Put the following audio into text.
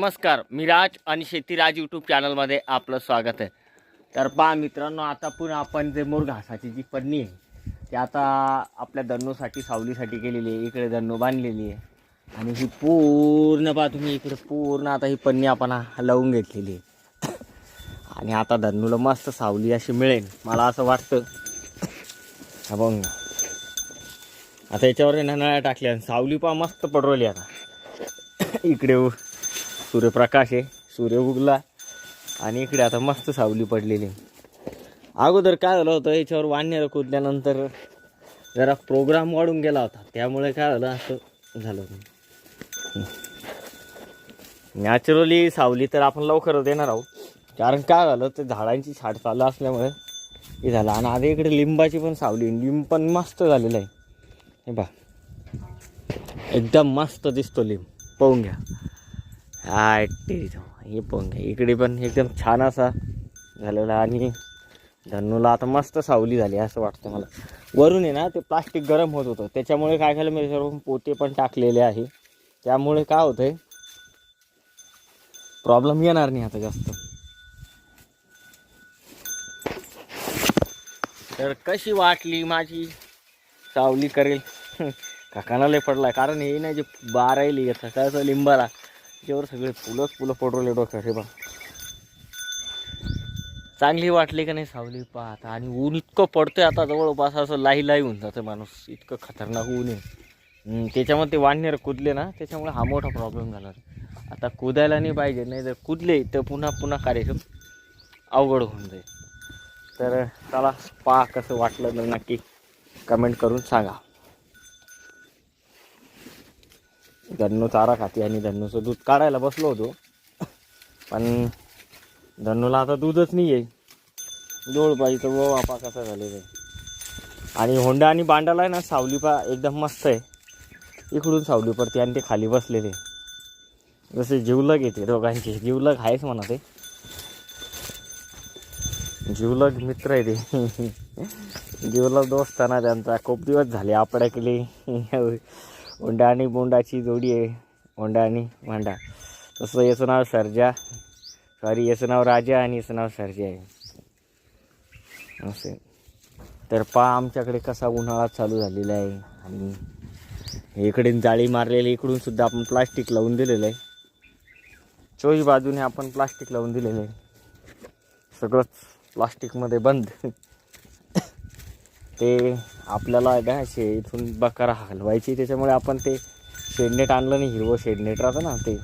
नमस्कार मी राज आणि शेतीराज यूट्यूब चॅनलमध्ये आपलं स्वागत आहे. तर पहा मित्रांनो आता पुन्हा आपण जे मोर घासाची जी पन्नी आहे ती आता आपल्या दन्नूसाठी सावलीसाठी केलेली आहे. इकडे धन्नू बांधलेली आहे. आणि ही पूर्ण पहा तुम्ही इकडे पूर्ण आता ही पन्नी आपण लावून घेतलेली आहे. आणि आता धन्नूला मस्त सावली अशी मिळेल मला असं वाटतं. बघ. आता याच्यावर आहे नळ्या टाकल्या सावली पहा मस्त पडवली आता. इकडे उ- सूर्यप्रकाश आहे सूर्य उगला आणि इकडे आता मस्त सावली पडलेली. आहे. अगोदर काय झालं होतं याच्यावर वाढण्याला कुदल्यानंतर जरा प्रोग्राम वाढून गेला होता. त्यामुळे काय झालं असं झालं. नॅचरली सावली तर आपण लवकरच देणार आहोत. कारण काय झालं ते झाडांची छाट चालू असल्यामुळे हे झालं. आणि आता इकडे लिंबाची पण सावली लिंब पण मस्त झालेलं आहे. हे बा एकदम मस्त दिसतो लिंब. पाहून घ्या. हा ते. हे पाहून इकडे पण एकदम छान असा झालेला आणि धन्नूला आता मस्त सावली झाली असं वाटतं मला. वरून आहे ना ते प्लास्टिक गरम होत होतं. त्याच्यामुळे काय झालं मी सर्व पोते पण टाकलेले आहे. त्यामुळे काय होतं आहे प्रॉब्लेम येणार नाही आता जास्त. तर कशी वाटली माझी सावली करेल? काकाना पडला पडलाय. कारण हे नाही जे बारायली असं सकाळचं लिंबाला. त्याच्यावर सगळे फुलंच फुलं पडवले डोक्यात हे बघ. चांगली वाटली का नाही सावली? पाहता. आणि ऊन इतकं पडतंय आता जवळपास असं लाही लाही होऊन जातं माणूस. इतकं खतरनाक ऊन आहे. त्याच्यामध्ये ते वाढणार कुदले ना त्याच्यामुळे हा मोठा प्रॉब्लेम झाला. आता कुदायला नाही पाहिजे नाही जर कुदले तर पुन्हा पुन्हा कार्यक्रम अवघड होऊन जाईल. तर चला पहा कसं वाटलं तर नक्की कमेंट करून सांगा. धन्नू चारा खाते आणि धन्नूचं दूध काढायला बसलो होतो. पण धन्नूला आता दूधच नाही आहे जोड पाहिजे तर वो कसा झालेला आहे. आणि होंडा आणि बांडाला आहे ना सावलीपा एकदम मस्त आहे. इकडून सावली पडते आणि ते खाली बसलेले. जसे जीवलग येते दोघांचे. जीवलग आहेच म्हणा ते. जीवलग मित्र आहे ते. जीवलग दोस्त ना त्यांचा. खूप दिवस झाले आपड्या ओंडा आणि बोंडाची जोडी आहे. ओंडा आणि भांडा. तसं याचं नाव सर्जा. सॉरी याचं नाव राजा आणि याचं नाव सर्जा आहे. असे. तर पा आमच्याकडे कसा उन्हाळा चालू झालेला आहे आणि इकडे जाळी मारलेली इकडून सुद्धा आपण प्लास्टिक लावून दिलेलं आहे. चोही बाजूने आपण प्लास्टिक लावून दिलेलं आहे. सगळंच प्लास्टिकमध्ये बंद. ते आपल्याला काय शे इथून बकरा हलवायची त्याच्यामुळे आपण ते शेडनेट आणलं नाही हिरवं शेडनेट राहतं ना ते.